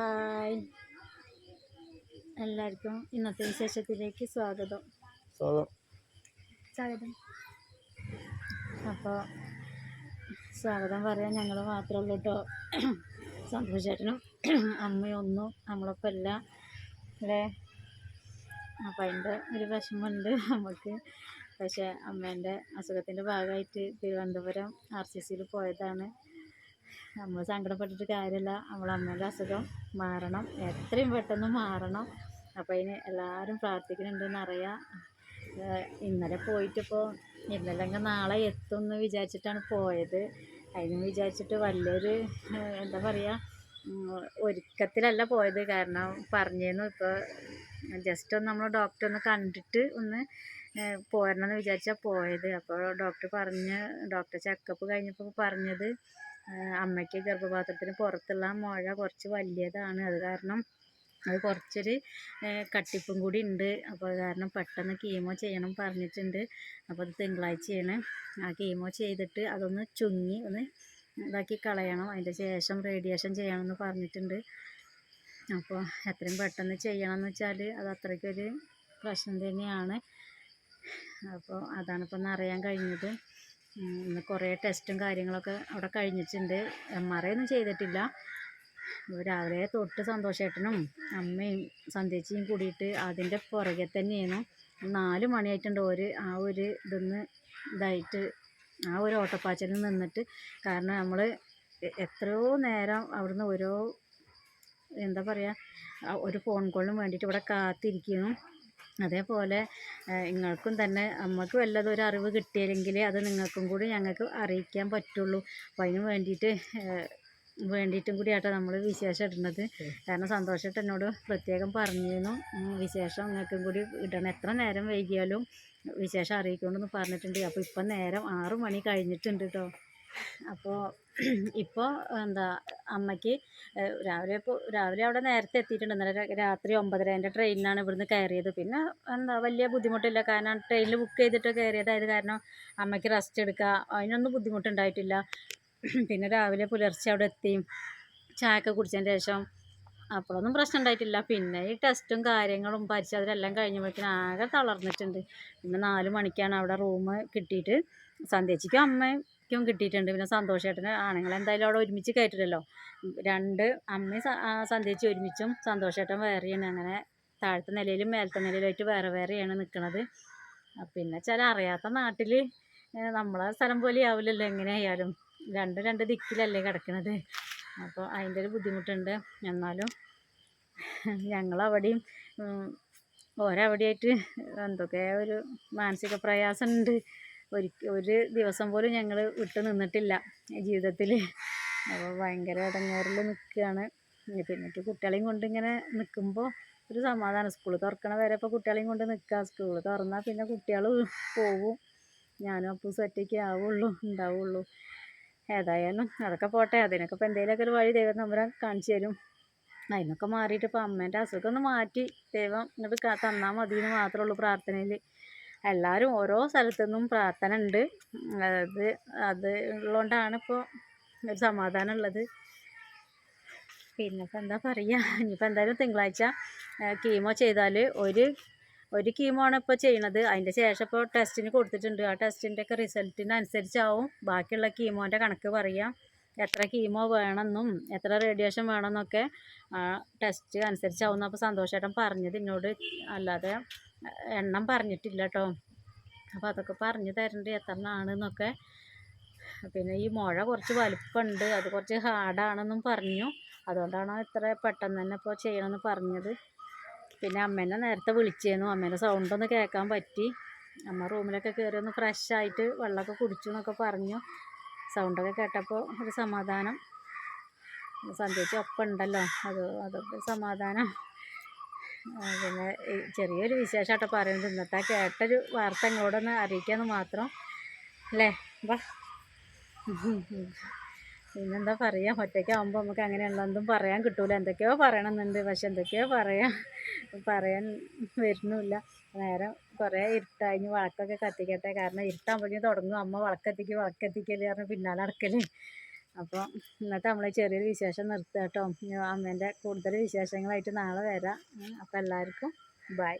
Hi. എല്ലാവർക്കും ഇന്നത്തെ വിശേഷത്തിലേക്ക് സ്വാഗതം. സ്വാഗതം. സ്വാഗതം. അപ്പോൾ സ്വാഗതം പറയാൻ ഞങ്ങൾ മാത്രമേ ഉള്ളൂ കേട്ടോ സന്തോഷേട്ടനും അമ്മയും ഒന്നും നമ്മളൊപ്പം അല്ല അല്ലേ? അപ്പം അതിന്റെ ഒരു വിഷമമുണ്ട് നമുക്ക് പക്ഷേ അമ്മേന്റെ അസുഖത്തിന്റെ ഭാഗമായിട്ട് തിരുവനന്തപുരം ആർ സി സിയിൽ പോയതാണ്. നമ്മൾ സങ്കടപ്പെട്ടിട്ട് കാര്യമില്ല നമ്മളെ അമ്മേന്റെ അസുഖം മാറണം. എത്രയും പെട്ടെന്ന് മാറണം. അപ്പോൾ അതിന് എല്ലാവരും പ്രാർത്ഥിക്കുന്നുണ്ടെന്ന് അറിയാം ഇന്നലെ പോയിട്ടിപ്പോൾ ഇന്നല്ലെങ്കിൽ നാളെ എത്തും എന്ന് വിചാരിച്ചിട്ടാണ് പോയത്. അതിന് വിചാരിച്ചിട്ട് വലിയൊരു എന്താ പറയുക ഒരുക്കത്തിലല്ല പോയത്. കാരണം പറഞ്ഞിരുന്നു ഇപ്പോൾ ജസ്റ്റ് ഒന്ന് നമ്മൾ ഡോക്ടറെ ഒന്ന് കണ്ടിട്ട് ഒന്ന് പോരണമെന്ന് വിചാരിച്ചാൽ പോയത്. അപ്പോൾ ഡോക്ടർ പറഞ്ഞ് ഡോക്ടർ ചെക്കപ്പ് കഴിഞ്ഞപ്പോൾ പറഞ്ഞത് അമ്മയ്ക്ക് ഗർഭപാത്രത്തിന് പുറത്തുള്ള മുഴ കുറച്ച് വലിയതാണ്. അത് കാരണം അത് കുറച്ചൊരു കട്ടിപ്പും കൂടി ഉണ്ട്. അപ്പോൾ അത് കാരണം പെട്ടെന്ന് കീമോ ചെയ്യണം പറഞ്ഞിട്ടുണ്ട്. അപ്പോൾ അത് തിങ്കളാഴ്ചയാണ്. ആ കീമോ ചെയ്തിട്ട് അതൊന്ന് ചുങ്ങി ഒന്ന് ഇതാക്കി കളയണം. അതിന്റെ ശേഷം റേഡിയേഷൻ ചെയ്യണമെന്ന് പറഞ്ഞിട്ടുണ്ട്. അപ്പോൾ എത്രയും പെട്ടെന്ന് ചെയ്യണം എന്ന് വെച്ചാൽ അത് അത്രയ്ക്കൊരു പ്രശ്നം തന്നെയാണ്. അപ്പോൾ അതാണ് ഒന്ന് അറിയാൻ കഴിഞ്ഞത്. ഇന്ന് കുറേ ടെസ്റ്റും കാര്യങ്ങളൊക്കെ അവിടെ കഴിഞ്ഞിട്ടുണ്ട്. എം ആർ ഐ ഒന്നും ചെയ്തിട്ടില്ല. രാവിലെ തൊട്ട് സന്തോഷേട്ടനും അമ്മയും സന്ധ്യച്ചിയും കൂടിയിട്ട് അതിന്റെ പുറകെ തന്നെയാണ് നാല് മണിയായിട്ടുണ്ട് ഒരു ആ ഒരു ഇതൊന്ന് ഇതായിട്ട് ആ ഒരു ഓട്ടപ്പാച്ചിൽ നിന്നിട്ട്. കാരണം നമ്മൾ എത്രയോ നേരം അവിടുന്ന് ഓരോ എന്താ പറയുക ഒരു ഫോൺ കോളിനും വേണ്ടിയിട്ട് ഇവിടെ കാത്തിരിക്കുന്നു. അതേപോലെ നിങ്ങൾക്കും തന്നെ നമുക്ക് വല്ലതും ഒരു അറിവ് കിട്ടിയില്ലെങ്കിൽ അത് നിങ്ങൾക്കും കൂടി ഞങ്ങൾക്ക് അറിയിക്കാൻ പറ്റുള്ളൂ. അപ്പോൾ അതിന് വേണ്ടിയിട്ട് വേണ്ടിയിട്ടും കൂടിയാട്ടോ നമ്മൾ വിശേഷം ഇടുന്നത്. കാരണം സന്തോഷമായിട്ട് എന്നോട് പ്രത്യേകം പറഞ്ഞിരുന്നു. വിശേഷം നിങ്ങൾക്കും കൂടി ഇടണം. എത്ര നേരം വൈകിയാലും വിശേഷം അറിയിക്കണമെന്ന് പറഞ്ഞിട്ടുണ്ട്. അപ്പോൾ ഇപ്പം നേരം ആറ് മണി കഴിഞ്ഞിട്ടുണ്ട് കേട്ടോ അപ്പോൾ ഇപ്പോൾ എന്താ അമ്മയ്ക്ക് രാവിലെ ഇപ്പോൾ രാവിലെ അവിടെ നേരത്തെ എത്തിയിട്ടുണ്ട്. ഇന്നലെ രാത്രി ഒമ്പതരേന്റെ ട്രെയിനിനാണ് ഇവിടുന്ന് കയറിയത്. പിന്നെ എന്താ വലിയ ബുദ്ധിമുട്ടില്ല. കാരണം ട്രെയിനിൽ ബുക്ക് ചെയ്തിട്ട് കയറിയതായത് കാരണം അമ്മയ്ക്ക് റെസ്റ്റ് എടുക്കുക അതിനൊന്നും ബുദ്ധിമുട്ടുണ്ടായിട്ടില്ല. പിന്നെ രാവിലെ പുലർച്ചെ അവിടെ എത്തി. ചായയൊക്കെ കുടിച്ചതിന് ശേഷം അപ്പോഴൊന്നും പ്രശ്നം ഉണ്ടായിട്ടില്ല. പിന്നെ ഈ ടെസ്റ്റും കാര്യങ്ങളും പരിശോധനയെല്ലാം കഴിഞ്ഞപ്പോഴത്തേക്കും ആകെ തളർന്നിട്ടുണ്ട്. പിന്നെ നാല് മണിക്കാണ് അവിടെ റൂം കിട്ടിയിട്ട് സന്ധ്യച്ചിക്കും അമ്മയ്ക്കും കിട്ടിയിട്ടുണ്ട്. പിന്നെ സന്തോഷേട്ടന് ആണുങ്ങൾ എന്തായാലും അവിടെ ഒരുമിച്ച് കയറ്റില്ലല്ലോ. രണ്ട് അമ്മയും സന്ധ്യച്ചി ഒരുമിച്ചും സന്തോഷേട്ടൻ വേറെയാണ് അങ്ങനെ താഴത്തെ നിലയിലും മേലത്തെ നിലയിലായിട്ട് വേറെ വേറെയാണ് നിൽക്കുന്നത് പിന്നെ ചില അറിയാത്ത നാട്ടിൽ നമ്മളെ സ്ഥലം പോലെ ആവില്ലല്ലോ എങ്ങനെയായാലും. രണ്ട് രണ്ട് ദിക്കിലല്ലേ കിടക്കുന്നത് അപ്പോൾ അതിന്റെ ഒരു ബുദ്ധിമുട്ടുണ്ട്. എന്നാലും ഞങ്ങളവിടെയും ഓരവിടെയായിട്ട് എന്തൊക്കെ ഒരു മാനസിക പ്രയാസമുണ്ട്. ഒരു ഒരു ദിവസം പോലും ഞങ്ങൾ വിട്ടു നിന്നിട്ടില്ല ജീവിതത്തിൽ അപ്പോൾ ഭയങ്കര ഇടങ്ങേറിൽ നിൽക്കുകയാണ്. പിന്നിട്ട് കുട്ടികളെയും കൊണ്ട് ഇങ്ങനെ നിൽക്കുമ്പോൾ ഒരു സമാധാനം. സ്കൂൾ തുറക്കണ വരെ ഇപ്പോൾ കുട്ടികളെയും കൊണ്ട് നിൽക്കുക. സ്കൂൾ തുറന്നാൽ പിന്നെ കുട്ടികൾ പോവും. ഞാനും അപ്പൂസും സെറ്റൊക്കെ ആവുള്ളൂ ഉണ്ടാവുള്ളൂ. ഏതായാലും അതൊക്കെ പോട്ടെ. അതിനൊക്കെ ഇപ്പോൾ എന്തെങ്കിലുമൊക്കെ ഒരു വഴി ദൈവം നമ്മളെ കാണിച്ചു തരും. അതിനൊക്കെ മാറിയിട്ട് ഇപ്പോൾ അമ്മേന്റെ അസുഖം ഒന്ന് മാറ്റി ദൈവം ക- തന്നാൽ മതി എന്ന് മാത്രമേ ഉള്ളൂ പ്രാർത്ഥനയിൽ എല്ലാവരും ഓരോ സ്ഥലത്തു നിന്നും പ്രാർത്ഥന ഉണ്ട്. അത് അത് ഉള്ളതുകൊണ്ടാണ് ഇപ്പോൾ ഒരു സമാധാനം ഉള്ളത്. പിന്നെ ഇപ്പം എന്താ പറയുക ഇനിയിപ്പോൾ എന്തായാലും തിങ്കളാഴ്ച കീമോ ചെയ്താൽ ഒരു ഒരു കീമോ ആണ് ഇപ്പോൾ ചെയ്യണത്. അതിന്റെ ശേഷം ഇപ്പോൾ ടെസ്റ്റിന് കൊടുത്തിട്ടുണ്ട്. ആ ടെസ്റ്റിന്റെ ഒക്കെ റിസൾട്ടിനനുസരിച്ചാവും ബാക്കിയുള്ള കീമോന്റെ കണക്ക് പറയാം. എത്ര കീമോ വേണമെന്നും എത്ര റേഡിയേഷൻ വേണമെന്നൊക്കെ ടെസ്റ്റ് അനുസരിച്ചാവും അപ്പോൾ സന്തോഷേട്ടൻ പറഞ്ഞത്. എന്നോട് അല്ലാതെ എണ്ണം പറഞ്ഞിട്ടില്ല കേട്ടോ അപ്പോൾ അതൊക്കെ പറഞ്ഞു തരണ്ട് എത്ര ആണെന്നൊക്കെ പിന്നെ ഈ മുഴ കുറച്ച് വലിപ്പമുണ്ട് അത് കുറച്ച് ഹാർഡാണെന്നും പറഞ്ഞു. അതുകൊണ്ടാണ് ഇത്ര പെട്ടെന്ന് തന്നെ ഇപ്പോൾ ചെയ്യണമെന്ന് പറഞ്ഞത്. പിന്നെ അമ്മേനെ നേരത്തെ വിളിച്ചേന്നു. അമ്മേന്റെ സൗണ്ടൊന്ന് കേൾക്കാൻ പറ്റി. അമ്മ റൂമിലൊക്കെ കയറി ഒന്ന് ഫ്രഷ് ആയിട്ട് വെള്ളമൊക്കെ കുടിച്ചു എന്നൊക്കെ പറഞ്ഞു. സൗണ്ടൊക്കെ കേട്ടപ്പോൾ ഒരു സമാധാനം. സന്ധ്യയ്ക്ക് ഒപ്പം ഉണ്ടല്ലോ. അത് അതൊക്കെ സമാധാനം. പിന്നെ ചെറിയൊരു വിശേഷമായിട്ട് പറയുന്നത്. ഇന്നത്തെ കേട്ടൊരു വാർത്ത ഇങ്ങോട്ടൊന്ന് അറിയിക്കാമെന്ന് മാത്രം. അല്ലേ? വാ. പിന്നെന്താ പറയുക ഒറ്റയ്ക്കാവുമ്പോൾ നമുക്ക് അങ്ങനെയുള്ള എന്തും പറയാൻ കിട്ടൂല. എന്തൊക്കെയോ പറയണമെന്നുണ്ട് പക്ഷെ എന്തൊക്കെയോ പറയാൻ പറയാൻ വരുന്നുമില്ല നേരം കുറേ ഇരുട്ടായി വിളക്കൊക്കെ കത്തിക്കട്ടെ. കാരണം ഇരുട്ടാകുമ്പോഴേക്കും തുടങ്ങും. അമ്മ വിളക്കത്തിക്ക് വിളക്കത്തിക്കൽ പറഞ്ഞ് പിന്നാലെ അടക്കൽ അപ്പോൾ ഇന്നത്തെ നമ്മൾ ചെറിയൊരു വിശേഷം നിർത്തുക കേട്ടോ അമ്മേന്റെ കൂടുതൽ വിശേഷങ്ങളായിട്ട് നാളെ വരാം. അപ്പോൾ എല്ലാവർക്കും ബൈ.